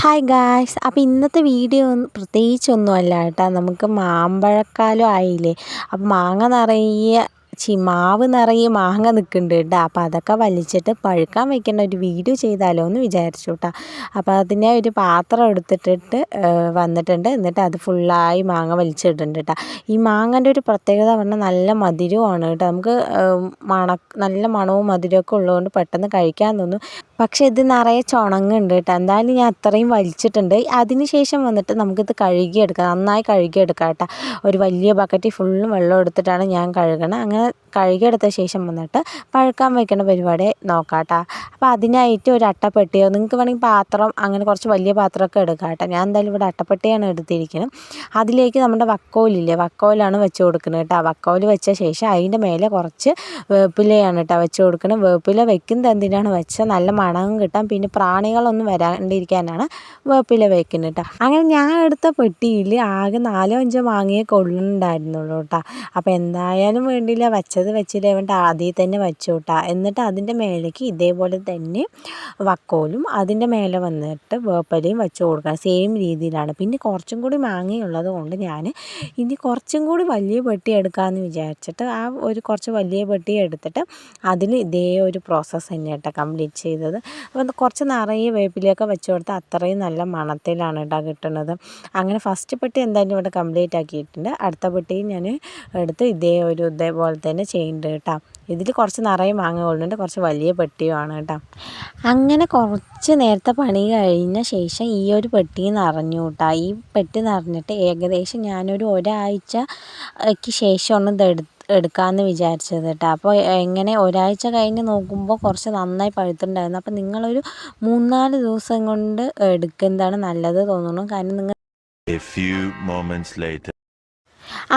Hi guys അപ്പോൾ ഇന്നത്തെ video പ്രത്യേകിച്ചൊന്നുമല്ല കേട്ടോ. നമുക്ക് മാമ്പഴക്കാലം ആയില്ലേ. അപ്പോൾ മാങ്ങ നിറയെ ചി മാവ് നിറയെ മാങ്ങ നിൽക്കുന്നുണ്ട്. കേട്ടോ അപ്പോൾ അതൊക്കെ വലിച്ചിട്ട് പഴുക്കാൻ വെക്കുന്ന ഒരു വീഡിയോ ചെയ്താലോ എന്ന് വിചാരിച്ചു കേട്ടോ അപ്പോൾ അതിനെ ഒരു പാത്രം എടുത്തിട്ടിട്ട് വന്നിട്ടുണ്ട്. എന്നിട്ട് അത് ഫുള്ളായി മാങ്ങ വലിച്ചിട്ടുണ്ട് കേട്ടോ ഈ മാങ്ങന്റെ ഒരു പ്രത്യേകത പറഞ്ഞാൽ നല്ല മധുരമാണ് കേട്ടോ നമുക്ക് മണ നല്ല മണവും മധുരമൊക്കെ ഉള്ളതുകൊണ്ട് പെട്ടെന്ന് കഴിക്കാൻ തോന്നും. പക്ഷേ ഇത് നിറയെ ചുണങ്ങുണ്ട് കേട്ടോ എന്തായാലും ഞാൻ അത്രയും വലിച്ചിട്ടുണ്ട്. അതിനുശേഷം വന്നിട്ട് നമുക്കിത് കഴുകിയെടുക്കാം. നന്നായി കഴുകിയെടുക്കാം കേട്ടോ ഒരു വലിയ ബക്കറ്റിൽ ഫുള്ളും വെള്ളം എടുത്തിട്ടാണ് ഞാൻ കഴുകണം. അങ്ങനെ കഴുകിയെടുത്ത ശേഷം വന്നിട്ട് പഴുക്കാൻ വയ്ക്കുന്ന പരിപാടി നോക്കാം കേട്ടോ അപ്പോൾ അതിനായിട്ട് ഒരു അട്ടപ്പെട്ടിയോ നിങ്ങൾക്ക് വേണമെങ്കിൽ പാത്രം അങ്ങനെ കുറച്ച് വലിയ പാത്രമൊക്കെ എടുക്കാം കേട്ടോ ഞാൻ എന്തായാലും ഇവിടെ അട്ടപ്പെട്ടിയാണ് എടുത്തിരിക്കുന്നത് അതിലേക്ക് നമ്മുടെ വക്കോലില്ലേ വക്കോലാണ് വെച്ച് കൊടുക്കുന്നത് കേട്ടോ. വക്കോൽ വെച്ച ശേഷം അതിന്റെ മേലെ കുറച്ച് വേപ്പിലയാണ് കേട്ടോ വെച്ച് കൊടുക്കുന്നത് വേപ്പില വെക്കുന്നത് എന്തിനാണ്? വെച്ചാൽ നല്ല മണവും കിട്ടാൻ പിന്നെ പ്രാണികളൊന്നും വരാണ്ടിരിക്കാനാണ് വേപ്പില വെക്കുന്നത് കേട്ടോ. അങ്ങനെ ഞാൻ എടുത്ത പെട്ടിയിൽ ആകെ നാലോ അഞ്ചോ മാങ്ങയെ കൊള്ളുന്നുണ്ടായിരുന്നുള്ളൂ കേട്ടോ. അപ്പോൾ എന്തായാലും വേണ്ടിയില്ല വെച്ചത് വെച്ചില്ലേ വേണ്ട ആദ്യം തന്നെ വെച്ചു എന്നിട്ട് അതിന്റെ മേലേക്ക് ഇതേപോലെ തന്നെ വക്കോലും അതിന്റെ മേലെ വന്നിട്ട് വേപ്പലയും വെച്ച് കൊടുക്കുക സെയിം രീതിയിലാണ്. പിന്നെ കുറച്ചും കൂടി മാങ്ങയുള്ളത് കൊണ്ട് ഞാൻ ഇനി കുറച്ചും കൂടി വലിയ പെട്ടി എടുക്കാമെന്ന് വിചാരിച്ചിട്ട് ആ ഒരു കുറച്ച് വലിയ പെട്ടി എടുത്തിട്ട് അതിൽ ഇതേ ഒരു പ്രോസസ്സ് തന്നെ കേട്ടോ കംപ്ലീറ്റ് ചെയ്തത്. അപ്പം കുറച്ച് നിറയെ വേപ്പിലയൊക്കെ വെച്ച് കൊടുത്താൽ അത്രയും നല്ല മണത്തിലാണ് കേട്ടോ കിട്ടുന്നത് അങ്ങനെ ഫസ്റ്റ് പെട്ടി എന്തായാലും ഇവിടെ കംപ്ലീറ്റ് ആക്കിയിട്ടുണ്ട്. അടുത്ത പെട്ടിയും ഞാൻ എടുത്ത് ഇതേ ഒരു ഇതേപോലെ തന്നെ ചെയ്യുന്നുണ്ട് കേട്ടോ. ഇതിൽ കുറച്ച് നിറയെ മാങ്ങ കൊള്ളുന്നുണ്ട് കുറച്ച് വലിയ പെട്ടിയുമാണ് കേട്ടോ. അങ്ങനെ കുറച്ച് നേരത്തെ പണി കഴിഞ്ഞ ശേഷം ഈ ഒരു പെട്ടി നിറഞ്ഞു കേട്ടോ. ഈ പെട്ടി നിറഞ്ഞിട്ട് ഏകദേശം ഞാനൊരു ഒരാഴ്ചയ്ക്ക് ശേഷമാണ് ഇതെടു എടുക്കാമെന്ന് വിചാരിച്ചത് കേട്ടോ. അപ്പോൾ എങ്ങനെ ഒരാഴ്ച കഴിഞ്ഞ് നോക്കുമ്പോൾ കുറച്ച് നന്നായി പഴുത്തുണ്ടായിരുന്നു അപ്പോൾ നിങ്ങളൊരു മൂന്നാൽ ദിവസം കൊണ്ട് എടുക്കുന്നതാണ് നല്ലത് തോന്നുന്നു. കാരണം നിങ്ങൾ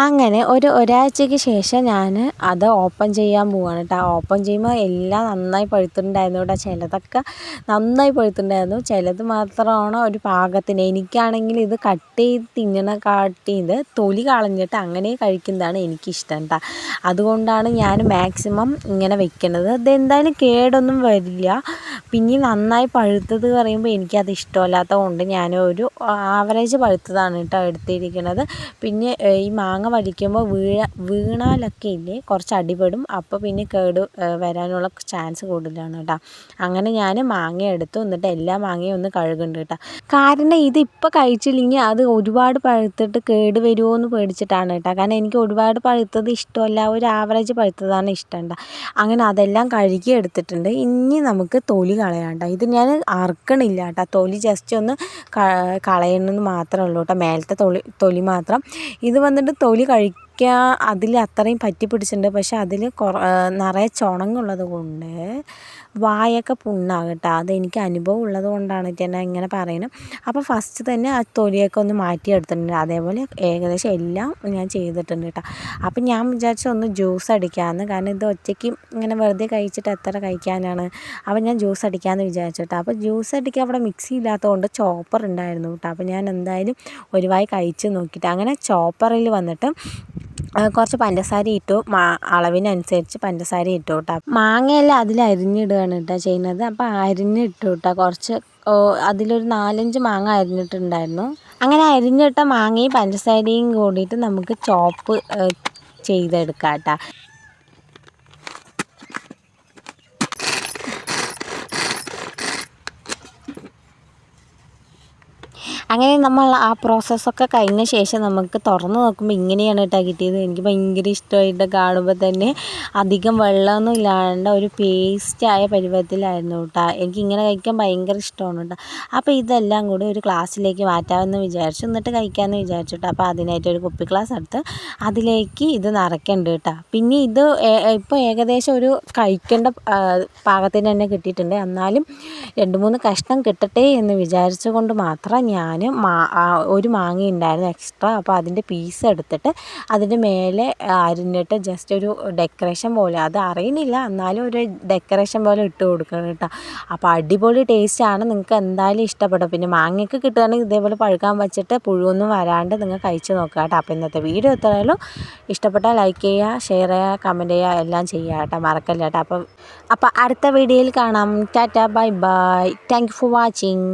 അങ്ങനെ ഒരു ഒരാഴ്ചയ്ക്ക് ശേഷം ഞാൻ അത് ഓപ്പൺ ചെയ്യാൻ പോവാണ് കേട്ടോ ഓപ്പൺ ചെയ്യുമ്പോൾ എല്ലാം നന്നായി പഴുത്തിട്ടുണ്ടായിരുന്നു കേട്ടോ ചിലതൊക്കെ നന്നായി പഴുത്തിട്ടുണ്ടായിരുന്നു. ചിലത് മാത്രമാണ് ഒരു പാകത്തിന്. എനിക്കാണെങ്കിൽ ഇത് കട്ട് ചെയ്ത് തിന്നണ കാട്ടി തൊലി കളഞ്ഞിട്ട് അങ്ങനെ കഴിക്കുന്നതാണ് എനിക്കിഷ്ടം കേട്ടോ അതുകൊണ്ടാണ് ഞാൻ മാക്സിമം ഇങ്ങനെ വെക്കുന്നത് ഇതെന്തായാലും കേടൊന്നും വരില്ല. പിന്നെ നന്നായി പഴുത്തത് പറയുമ്പോൾ എനിക്കത് ഇഷ്ടമല്ലാത്തത് കൊണ്ട് ഞാൻ ഒരു ആവറേജ് പഴുത്തതാണ് കേട്ടോ എടുത്തിരിക്കുന്നത് പിന്നെ ഈ മാങ്ങ വഴിക്കുമ്പോൾ വീഴ വീണാലൊക്കെ ഇല്ലേ കുറച്ച് അടിപെടും. അപ്പോൾ പിന്നെ കേട് വരാനുള്ള ചാൻസ് കൂടുതലാണ് കേട്ടോ. അങ്ങനെ ഞാൻ മാങ്ങ എടുത്തു. എന്നിട്ട് എല്ലാ മാങ്ങയും ഒന്ന് കഴുകുന്നുണ്ട് കേട്ടോ. കാരണം ഇത് കഴിച്ചില്ലെങ്കിൽ അത് ഒരുപാട് പഴുത്തിട്ട് കേട് വരുമോ എന്ന് പേടിച്ചിട്ടാണ് കേട്ടോ. കാരണം എനിക്ക് ഒരുപാട് പഴുത്തത് ഇഷ്ടമല്ല. ഒരു ആവറേജ് പഴുത്തതാണ് ഇഷ്ടം കേട്ടോ. അങ്ങനെ അതെല്ലാം കഴുകി എടുത്തിട്ടുണ്ട്. ഇനി നമുക്ക് തൊലി കളയാം ഇത് ഞാൻ അറുക്കണില്ല കേട്ടോ. തൊലി ജസ്റ്റ് ഒന്ന് കളയണമെന്ന് മാത്രമേ ഉള്ളൂ കേട്ടോ. മേലത്തെ തൊലി തൊലി മാത്രം. ഇത് വന്നിട്ട് തൊലി കഴിക്കാൻ അതിൽ അത്രയും പറ്റി പിടിച്ചിട്ടുണ്ട്. പക്ഷെ അതിൽ നിറയെ ചുണങ്ങുള്ളത് കൊണ്ട് വായൊക്കെ പുണ്ണാകും കേട്ടോ. അതെനിക്ക് അനുഭവം ഉള്ളത് കൊണ്ടാണ് ഞാൻ ഇങ്ങനെ പറയുന്നത്. അപ്പോൾ ഫസ്റ്റ് തന്നെ ആ തൊലിയൊക്കെ ഒന്ന് മാറ്റി എടുത്തിട്ടുണ്ട്. അതേപോലെ ഏകദേശം എല്ലാം ഞാൻ ചെയ്തിട്ടുണ്ട് കേട്ടോ. അപ്പം ഞാൻ വിചാരിച്ച ഒന്ന് ജ്യൂസ് അടിക്കാമെന്ന് കാരണം ഇത് ഒറ്റയ്ക്ക് ഇങ്ങനെ വെറുതെ കഴിച്ചിട്ട് എത്ര കഴിക്കാനാണ്. അപ്പം ഞാൻ ജ്യൂസ് അടിക്കാമെന്ന് വിചാരിച്ചു കേട്ടോ. അപ്പോൾ ജ്യൂസ് അടിക്കാൻ അവിടെ മിക്സി ഇല്ലാത്തതുകൊണ്ട് ചോപ്പർ ഉണ്ടായിരുന്നു കേട്ടോ. അപ്പോൾ ഞാൻ എന്തായാലും ഒരുവായി കഴിച്ച് നോക്കിയിട്ട് അങ്ങനെ ചോപ്പറിൽ വന്നിട്ട് കുറച്ച് പഞ്ചസാര ഇട്ടു. മാ അളവിനനുസരിച്ച് പഞ്ചസാര ഇട്ടു കേട്ടോ മാങ്ങയെല്ലാം അതിൽ അരിഞ്ഞിടുകയാണ് കേട്ടോ ചെയ്യുന്നത്. അപ്പോൾ അരിഞ്ഞിട്ടു കേട്ടോ കുറച്ച് അതിലൊരു നാലഞ്ച് മാങ്ങ അരിഞ്ഞിട്ടുണ്ടായിരുന്നു. അങ്ങനെ അരിഞ്ഞിട്ട മാങ്ങയും പഞ്ചസാരയും കൂടിയിട്ട് നമുക്ക് ചോപ്പ് ചെയ്തെടുക്കാം കേട്ടോ അങ്ങനെ നമ്മൾ ആ പ്രോസസ്സൊക്കെ കഴിഞ്ഞ ശേഷം നമുക്ക് തുറന്ന് നോക്കുമ്പോൾ ഇങ്ങനെയാണ് കേട്ടോ കിട്ടിയത്. എനിക്ക് ഭയങ്കര ഇഷ്ടമായിട്ട് കാണുമ്പോൾ തന്നെ അധികം വെള്ളമൊന്നും ഇല്ലാണ്ട് ഒരു പേസ്റ്റായ പരുവത്തിലായിരുന്നു കേട്ടോ എനിക്ക് ഇങ്ങനെ കഴിക്കാൻ ഭയങ്കര ഇഷ്ടമാണ് കേട്ടോ അപ്പോൾ ഇതെല്ലാം കൂടി ഒരു ക്ലാസ്സിലേക്ക് മാറ്റാമെന്ന് വിചാരിച്ചു. എന്നിട്ട് കഴിക്കാമെന്ന് വിചാരിച്ചു കേട്ടോ അപ്പോൾ അതിനായിട്ട് ഒരു കുപ്പി ഗ്ലാസ് എടുത്ത് അതിലേക്ക് ഇത് നിറയ്ക്കുന്നുണ്ട് കേട്ടോ പിന്നെ ഇത് ഇപ്പോൾ ഏകദേശം ഒരു കഴിക്കേണ്ട പാകത്തിന് തന്നെ കിട്ടിയിട്ടുണ്ട്. എന്നാലും രണ്ട് മൂന്ന് കഷ്ണം കിട്ടട്ടെ എന്ന് വിചാരിച്ചുകൊണ്ട് മാത്രം മാ ഒരു മാങ്ങ ഉണ്ടായിരുന്നു എക്സ്ട്രാ അപ്പോൾ അതിന്റെ പീസ് എടുത്തിട്ട് അതിന്റെ മേലെ അരിഞ്ഞിട്ട് ജസ്റ്റ് ഒരു ഡെക്കറേഷൻ പോലെ. അത് അറിയുന്നില്ല എന്നാലും ഒരു ഡെക്കറേഷൻ പോലെ ഇട്ട് കൊടുക്കണം കേട്ടോ. അപ്പോൾ അടിപൊളി ടേസ്റ്റ് ആണ്. നിങ്ങൾക്ക് എന്തായാലും ഇഷ്ടപ്പെടും. പിന്നെ മാങ്ങയൊക്കെ കിട്ടുകയാണെങ്കിൽ ഇതേപോലെ പഴുക്കാൻ വെച്ചിട്ട് പുഴുവൊന്നും വരാണ്ട് നിങ്ങൾ കഴിച്ച് നോക്കുക കേട്ടോ. അപ്പോൾ ഇന്നത്തെ വീഡിയോ എത്രയായാലും ഇഷ്ടപ്പെട്ടാൽ ലൈക്ക് ചെയ്യുക ഷെയർ ചെയ്യുക കമന്റ് ചെയ്യുക എല്ലാം ചെയ്യുക കേട്ടോ. മറക്കല്ല കേട്ടോ. അപ്പോൾ അപ്പോൾ അടുത്ത വീഡിയോയിൽ കാണാം. Tata bye bye thank you for watching